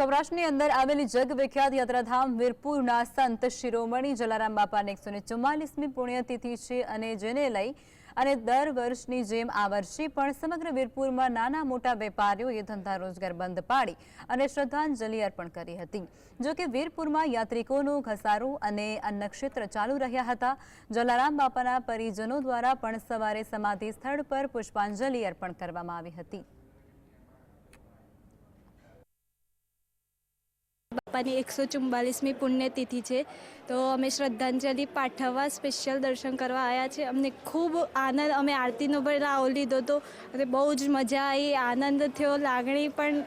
સૌરાષ્ટ્રની અંદર આવેલી જગવિખ્યાત યાત્રાધામ વીરપુરના સંત શિરોમણી જલારામ બાપાની એકસો ને ચુમ્માલીસમી પુણ્યતિથિ છે અને જેને લઈ અને દર વર્ષની જેમ આ વર્ષે પણ સમગ્ર વીરપુરમાં નાના મોટા વેપારીઓએ ધંધા રોજગાર બંધ પાડી અને શ્રદ્ધાંજલિ અર્પણ કરી હતી. જો કે વીરપુરમાં યાત્રિકોનો ઘસારો અને અન્નક્ષેત્ર ચાલુ રહ્યા હતા. જલારામ બાપાના પરિજનો દ્વારા પણ સવારે સમાધિ સ્થળ પર પુષ્પાંજલિ અર્પણ કરવામાં આવી હતી. બાપાની એકસો ચુમ્બાલીસમી પુણ્યતિથિ છે. તો અમે શ્રદ્ધાંજલિ પાઠવવા સ્પેશિયલ દર્શન કરવા આવ્યા છે. અમને ખૂબ આનંદ, અમે આરતીનો પણ લાવો લીધો હતો. અને બહુ જ મજા આવી આનંદ થયો, લાગણી પણ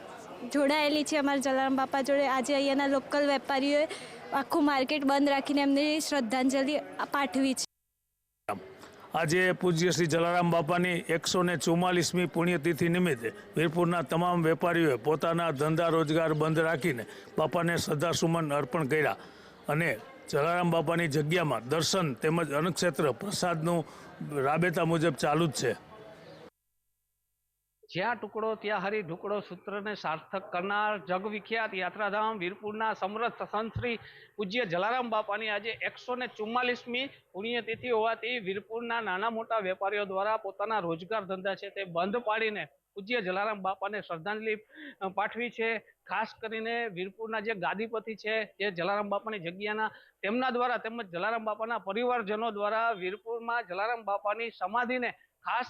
જોડાયેલી છે અમારા જલારામ બાપા જોડે. આજે અહીંયાના લોકલ વેપારીઓએ આખું માર્કેટ બંધ રાખીને એમને શ્રદ્ધાંજલિ પાઠવી છે. આજે પૂજ્ય શ્રી જલારામ બાપાની એકસો ને ચુમ્માલીસમી પુણ્યતિથિ નિમિત્તે વીરપુરના તમામ વેપારીઓએ પોતાના ધંધા રોજગાર બંધ રાખીને બાપાને શ્રદ્ધાસુમન અર્પણ કર્યા અને જલારામ બાપાની જગ્યામાં દર્શન તેમજ અન્નક્ષેત્ર પ્રસાદનું રાબેતા મુજબ ચાલુ જ છે. જ્યાં ટુકડો ત્યાં હરી ઢુકડો સૂત્રને સાર્થક કરનાર જગવિખ્યાત યાત્રાધામ વીરપુરના સમરથ સંતશ્રી પૂજ્ય જલારામ બાપાની આજે એકસો ને ચુમ્માલીસમી પુણ્યતિથિ હોવાથી વીરપુરના નાના મોટા વેપારીઓ દ્વારા પોતાના રોજગાર ધંધા છે તે બંધ પાડીને પૂજ્ય જલારામ બાપાને શ્રદ્ધાંજલિ પાઠવી છે. ખાસ કરીને વીરપુરના જે ગાદીપતિ છે જે જલારામ બાપાની જગ્યાના તેમના દ્વારા તેમજ જલારામ બાપાના પરિવારજનો દ્વારા વીરપુરમાં જલારામ બાપાની સમાધિને ખાસ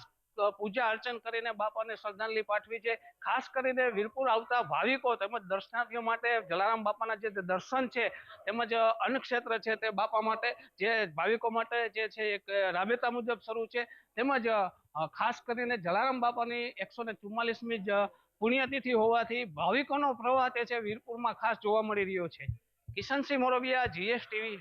પૂજા અર્ચન કરીને બાપાને શ્રદ્ધાંજલિ પાઠવી છે. ખાસ કરીને વીરપુર આવતા ભાવિકો તેમજ દર્શનાર્થીઓ માટે જલારામ બાપાના જે દર્શન છે તેમજ અન્નક્ષેત્ર છે તે બાપા માટે જે ભાવિકો માટે જે છે એક રાબેતા મુજબ શરૂ છે. તેમજ ખાસ કરીને જલારામ બાપાની એકસો ને ચુમ્માલીસમી જ પુણ્યતિથિ હોવાથી ભાવિકોનો પ્રવાહ તે છે વીરપુરમાં ખાસ જોવા મળી રહ્યો છે. કિશનસિંહ મોરબિયા, જીએસટીવી